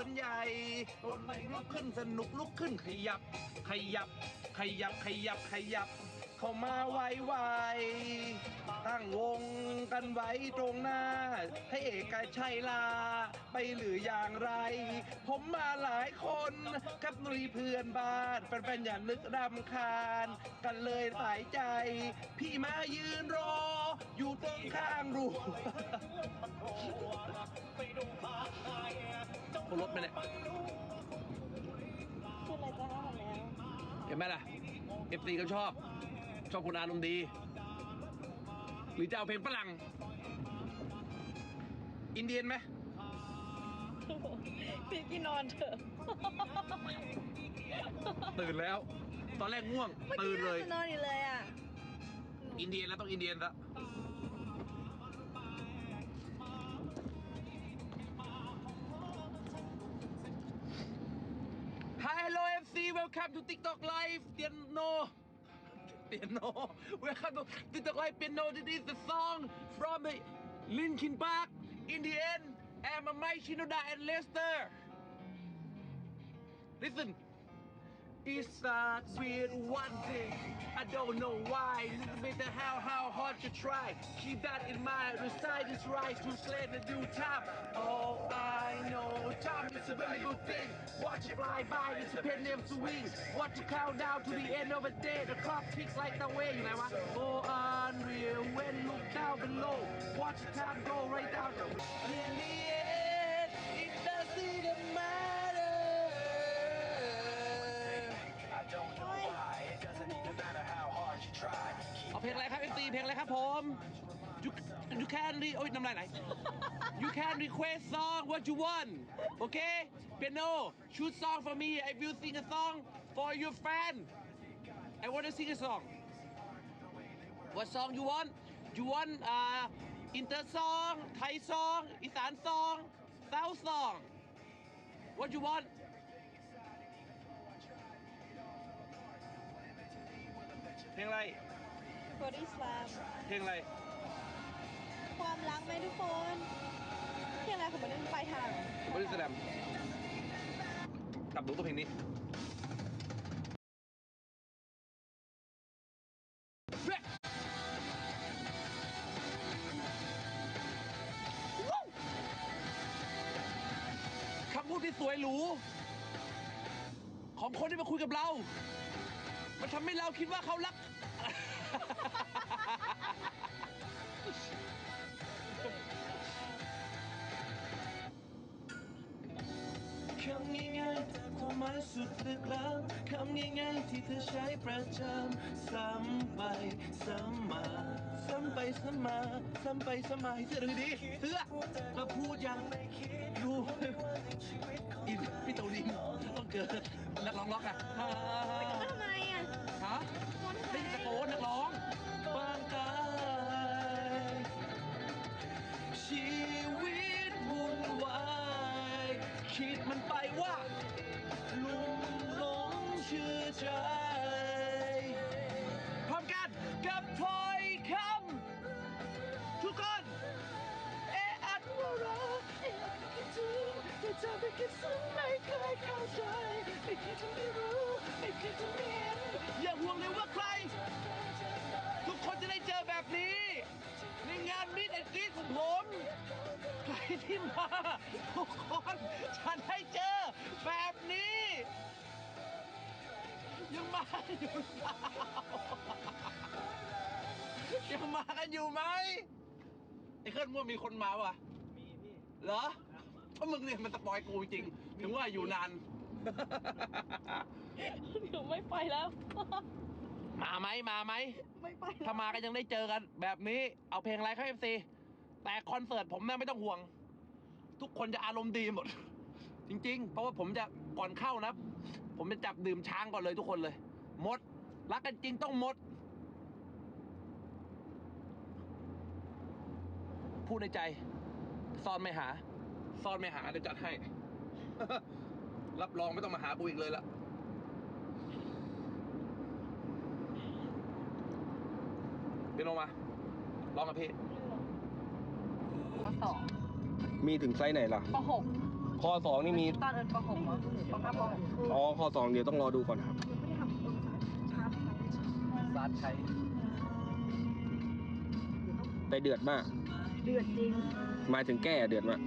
วนใหญ่ลุกขึ้นสนุกลุกขึ้นขยับ ขยับ ขยับ ขยับขยับ เข้ามาไวไวๆตั้งวงกันไว้ตรงหน้า ให้เอกชัยลา ไปหรืออย่างไร ผมมาหลายคนกับนุยเพื่อนบ้านแฟนๆอย่านึกรำคาญ กันเลยสายใจ พี่มายืนรอ อยู่ตรงข้างรูรถไปเนี่ยคืออะไรจะห้าหมดแล้วเห็นไหมล่ะเอฟซีก็ชอบ ชอบคนอารมณ์ดี หรือจะเอาเพลงฝรั่ง อินเดียนไหมพี่กินนอนเถอะ ตื่นแล้ว ตอนแรกง่วงมื่อตื่นเลยจะนอนอยู่เลยอะ อินเดียนแล้วต้องอินเดียนแล้ว Hi hello FC welcome to TikTok live เตียนโนเตียนโน piano. We're gonna do the right piano. This is the song from the Linkin Park. In the end, I'm a you know and Lester. Listen. A weird one thing. I don't know why. No matter how how hard you try, keep that in mind. Recite is right to slay the due time. All I know, time is a very good thing. Watch it fly by, it's a pen name to. Watch it count down to the end of the day. The clock ticks like the way you know what? Oh, unreal. When look down below, watch the time go right down. เพลงอะไรครับผม you you can re โอ้ยน้ำลายไหล you can request song what you want okay piano choose song for me I will sing a song for your fan I want to sing a song what song you want you want uh inter song Thai song อีสาน song South song what you want เพลงอะไร บอดี้สลามเพลงอะไร ความรักไหมทุกคนเพลงอะไรของมันเป็นปลายทางบริสแลมกับดูตัวเพลงนี้เฮ้ยว้าวคำพูดที่สวยหรู ของคนที่มาคุยกับเรา มันทำให้เราคิดว่าเขารัก คำง่ายๆแต่ความหมายสุดลึกล้ำคำง่ายๆที่เธอใช้ประจำซ้ำไปซ้ำมาซ้ำไปซ้ำมาซ้ำไปซ้ำมาให้เสื้อดูดีเสื้อมาพูดยังดูอินพี่ตูดินต้องเกิดนักร้องล็อกอะฮะแล้วทำไมอะ ฮะ ว่าลุ่มหลงเชื่อใจ พร้อมกันกับถ้อยคำทุกคน เอะอัดว่าเราเอะอัดคิดถึงแต่เธอไม่คิดซึ้งไม่เคยเข้าใจไม่คิดจะไม่รู้ไม่คิดจะไม่เห็นอย่าห่วงเลยว่าใคร ทุกคนจะได้เจอแบบนี้ ในงานมิดแอนด์กรีดของผม ใครที่มาทุกคนจะได้เจอ แบบนี้ ยังมาอยู่หรือเปล่ายังมากันอยู่ไหมไอ้เคลื่อนมั่วมีคนมาวะมีพี่เหรอเพราะมึงเนี่ยมันสปอยกูจริง ถึงว่าอยู่นานหนูไม่ไปแล้ว มาไหมมาไหมไม่ไปถ้ามาก็ยังได้เจอกัน แบบนี้เอาเพลงอะไรครับเอฟซีแต่คอนเสิร์ตผมนะไม่ต้องห่วง ทุกคนจะอารมณ์ดีหมด จริง ๆ เพราะว่าผมจะก่อนเข้านะ ผมจะจับดื่มช้างก่อนเลยทุกคนเลยหมด รักกันจริงต้องหมด พูดในใจซ่อนไม่หาซ่อนไม่หาเดี๋ยวจัดให้ รับรองไม่ต้องมาหากูอีกเลยละเป็นลงมา ลองกับพี่ข้อสองมีถึงไซส์ไหนล่ะข้อหก ข้อสองนี่มีตอนเอิญป .6 มั้งหรือป .5 ป .6 อ๋อข้อสองเดี๋ยวต้องรอดูก่อนครับซาดใช้แต่เดือดมาก เดือดจริง หมายถึงแก้เดือดมาก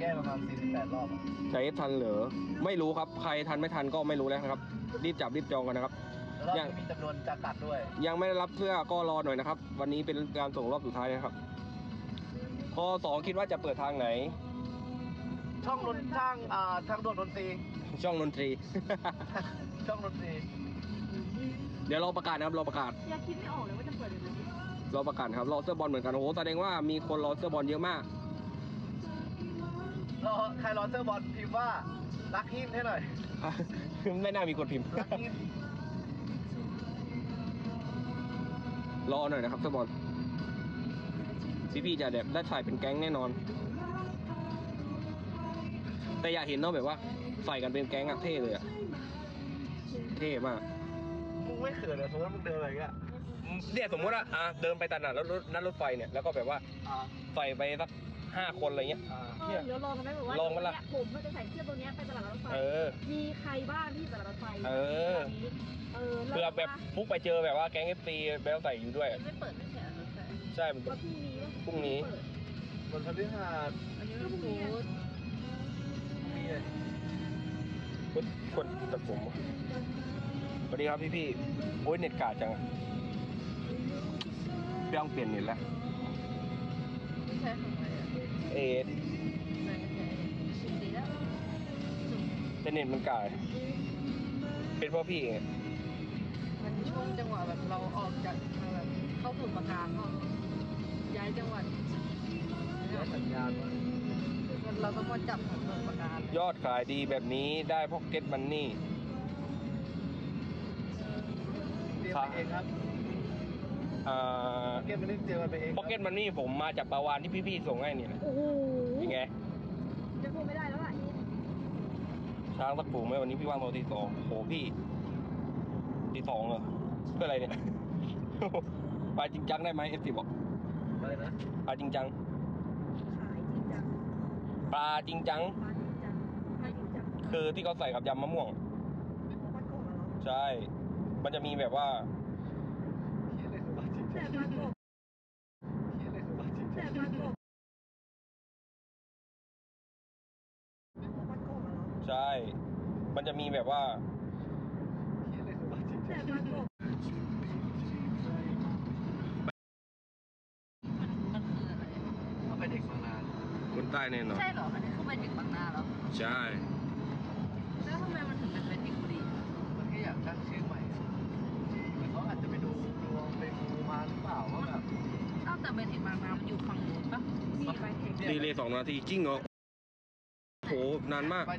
แก้ประมาณ48รอบอะใช้ทันเหรอไม่รู้ครับ ใครทันไม่ทันก็ไม่รู้แล้วนะครับ รีบจับรีบจองกันนะครับ แล้วยังมีจำนวนจำกัดด้วย ยังไม่ได้รับเสื้อก็รอหน่อยนะครับ วันนี้เป็นการส่งรอบสุดท้ายนะครับข้อสองคิดว่าจะเปิดทางไหน ช่องดนช่างอ่าทางด่วนดนตรีช่องดนตรี ช่องดนตรีเดี๋ยวรอประกาศนะครับรอประกาศ ยังคิดไม่ออกเลยว่าจะเปิดยังไงรอประกาศครับรอเสื้อบอลเหมือนกันโอ้โหแสดงว่ามีคนรอเสื้อบอลเยอะมาก รอใครรอเซอร์บอลพิมพ์ว่ารักหินให้หน่อยไม่น่ามีคนพิมพ์ รักหินรอหน่อยนะครับเสื้อบอลพี่ๆจะแบบได้ใส่เป็นแก๊งแน่นอน แต่อยากเห็นเนาะแบบว่าใส่กันเป็นแก๊งอะเท่เลยอะเท่มาก มึงไม่เขินเหรอสมมติมึงเดินอะไรเงี้ยเนี่ยสมมติว่าอะเดินไปตลาดแล้วรถนั่นรถไฟเนี่ยแล้วก็แบบว่าอ่าใส่ไปสักห้าคนอะไรเงี้ย อ่าเออเดี๋ยวลองกันไหมแบบว่าลองกันละเนี่ยผมก็จะใส่เสื้อตัวเนี้ยไปตลาดรถไฟ เออ มีใครบ้างที่ตลาดรถไฟเออเออเผื่อแบบฟุกไปเจอแบบว่าแก๊งเอฟซีแบลใส่อยู่ด้วย ไม่เปิดไม่ใช่เหรอรถไฟใช่มันว่าพรุ่งนี้วะพรุ่งนี้ เปิดบนพฤหัสอันนี้มันฟูดมีเลย คนคนตัดผมเหรอสวัสดีครับพี่พี่ๆโอ้ยเน็ตกาดจังอะเปลี่ยนเปลี่ยนเน็ตแล้วไม่ใช่ของอะไรอะเอไหนไหนสุดดีแล้วแต่เน็ตมันกาดเป็นเพราะพี่เองมันช่วงจังหวะแบบเราออกจากทางแบบเข้าสู่ประการก็ย้ายจังหวัดเดี๋ยวสัญญาณว่า เราต้องมาจับของส่วนประการยอดขายดีแบบนี้ได้พ็อกเก็ตมันนี่ เตรียมไปเองครับอ่าเกมมันนี่เตรียมไปเองครับพ็อกเก็ตมันนี่ผมมาจากปลาวานที่พี่ๆส่งให้นี่แหละโอ้โหยังไง จะพูดไม่ได้แล้วล่ะช้างสักฝูงไหมวันนี้พี่ว่างตอนตีสองโหพี่ตีสองเหรอเพื่ออะไรเนี่ยปลาจริงจังได้ไหมเอฟซีบอก อะไรนะปลาจริงจังขายจริงจัง ปลาจริงจังมาจริงจังขายจริงจัง คือที่เขาใส่กับยำมะม่วงปลากบเหรอใช่ มันจะมีแบบว่าเขียนเลยสุภาพจ แน่นอน ใช่เหรอ อันนี้คือไปถึงบางนาแล้วใช่ แล้วทำไมมันถึงเป็นไปถึงบุรีมันก็อยากตั้งชื่อใหม่เหมือนเขาอาจจะไปดูดวงไปมูมาหรือเปล่าว่าแบบอ้าวแต่ไปถึงบางนามันอยู่ฝั่งนู้นปะมีไปเทคดีเลยสองนาทีจริงเหรอโหนานมาก ไป